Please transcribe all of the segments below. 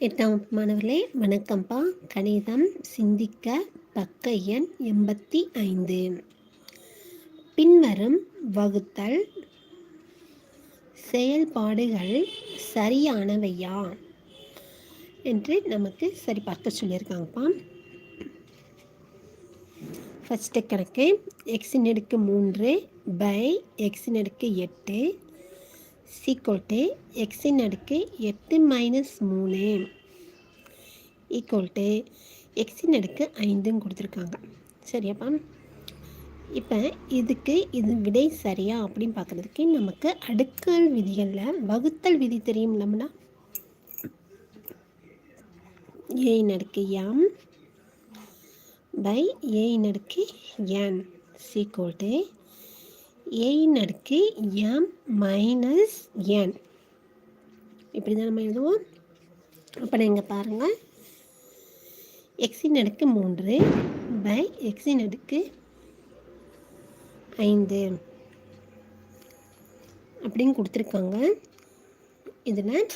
எட்டாம் மாணவர்களே வணக்கம்ப்பா கணிதம் சிந்திக்க பக்க எண் எண்பத்தி ஐந்து. பின்வரும் வகுத்தல். செயல்பாடுகள் சரியானவையா என்று நமக்கு சரி பார்க்க சொல்லியிருக்காங்கப்பா. ஃபஸ்ட்டு கணக்கு எக்ஸின் எடுக்கு மூன்று பை எக்ஸின் எடுக்கு எட்டு சீக்வல் எக்ஸின் அடுக்கு எட்டு மைனஸ் மூணு. ஈக்குவல் டு எக்ஸின் அடுக்கு ஐந்தும் கொடுத்துருக்காங்க. சரியாப்பா இப்போ இதுக்கு இது விடை சரியா அப்படின்னு பார்க்குறதுக்கு நமக்கு அடுக்கல் விதிகளில் வகுத்தல் விதி தெரியும் நம்மனா ஏயின் அடுக்கு எம் பை ஏயின் அடுக்கு என் சீக்வல் டு ஏயின் அடுக்கு எம் மைனஸ் என் இப்படி தான் நம்ம எழுதுவோம். அப்போ நீங்கள் பாருங்கள் எக்ஸின் அடுக்கு மூன்று பை எக்ஸின் அடுக்கு ஐந்து. அப்படின்னு கொடுத்துருக்காங்க. இதில்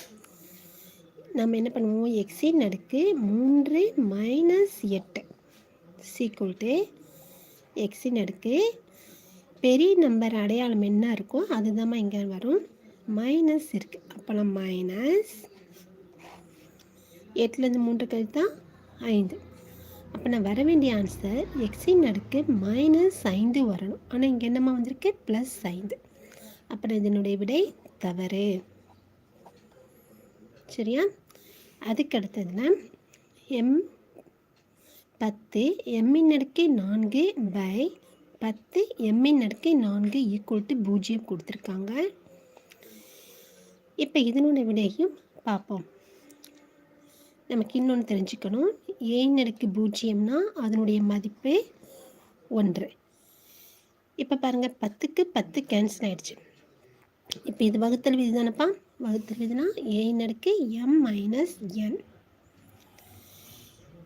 நம்ம என்ன பண்ணுவோம்? எக்ஸின் அடுக்கு மூன்று மைனஸ் எட்டு. சீக்குவல் டு எக்ஸின் அடுக்கு பெரிய நம்பர் அடையாளம் என்ன இருக்கோ அதுதாம்மா இங்கே வரும். மைனஸ் இருக்குது அப்போலாம் மைனஸ் எட்டுலேருந்து மூன்று கழித்தா ஐந்து. அப்போ நான் வர வேண்டிய ஆன்சர் எக்ஸின் அடுக்கு மைனஸ் ஐந்து வரணும். ஆனால் இங்கே என்னம்மா வந்திருக்கு? ப்ளஸ் ஐந்து. அப்புறம் இதனுடைய விடை தவறு. சரியா? அதுக்கு அடுத்ததில் எம் பத்து எம்மின் அடுக்கு நான்கு பை பத்து எம்மின் அடுக்கு நான்கு ஈக்குவல் டு பூஜ்ஜியம் கொடுத்துருக்காங்க. இப்போ இதனுடைய விடையும் பார்ப்போம். நமக்கு இன்னொன்று தெரிஞ்சுக்கணும். ஏன் அடுக்கு பூஜ்ஜியம்னா அதனுடைய மதிப்பு ஒன்று. இப்போ பாருங்கள் பத்துக்கு பத்து கேன்சல் ஆகிடுச்சு இப்போ இது வகுத்தல் விதி தானப்பா? வகுத்தல் விதினா ஏன் அடுக்கு எம் மைனஸ் என்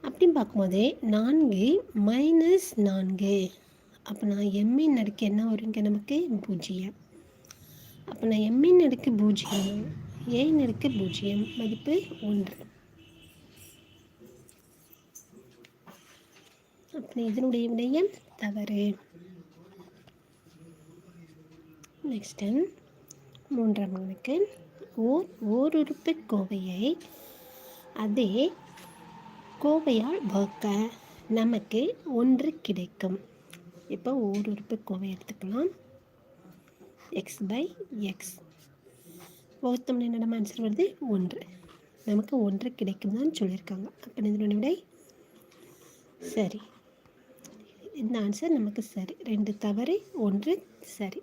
அப்படின்னு பார்க்கும்போது நான்கு மைனஸ் நான்கு. அப்போ நான் எம்மின் அடுக்கு என்ன வரும் இங்கே நமக்கு? பூஜ்ஜியம். அப்போ நான் எம்மின் அடுக்கு பூஜ்ஜியம் ஏன் அடுக்கு பூஜ்ஜியம் மதிப்பு ஒன்று. அப்போ இதனுடைய விடயம் தவறு. நெக்ஸ்ட்டு மூன்றாம் கணக்கு. ஓர் ஓருறுப்பு கோவையை அதே கோவையால் வகுக்க நமக்கு ஒன்று கிடைக்கும். இப்போ ஓருறுப்பு கோவை எடுத்துக்கலாம். எக்ஸ் பை எக்ஸ் வகுத்தோம்னா என்னிடம் ஆன்சர் வருது ஒன்று. நமக்கு ஒன்று கிடைக்கும் தான் சொல்லியிருக்காங்க. அப்போ இதனுடைய விடை சரி. இந்த ஆன்சர் நமக்கு சரி. ரெண்டு தவறு ஒன்று சரி.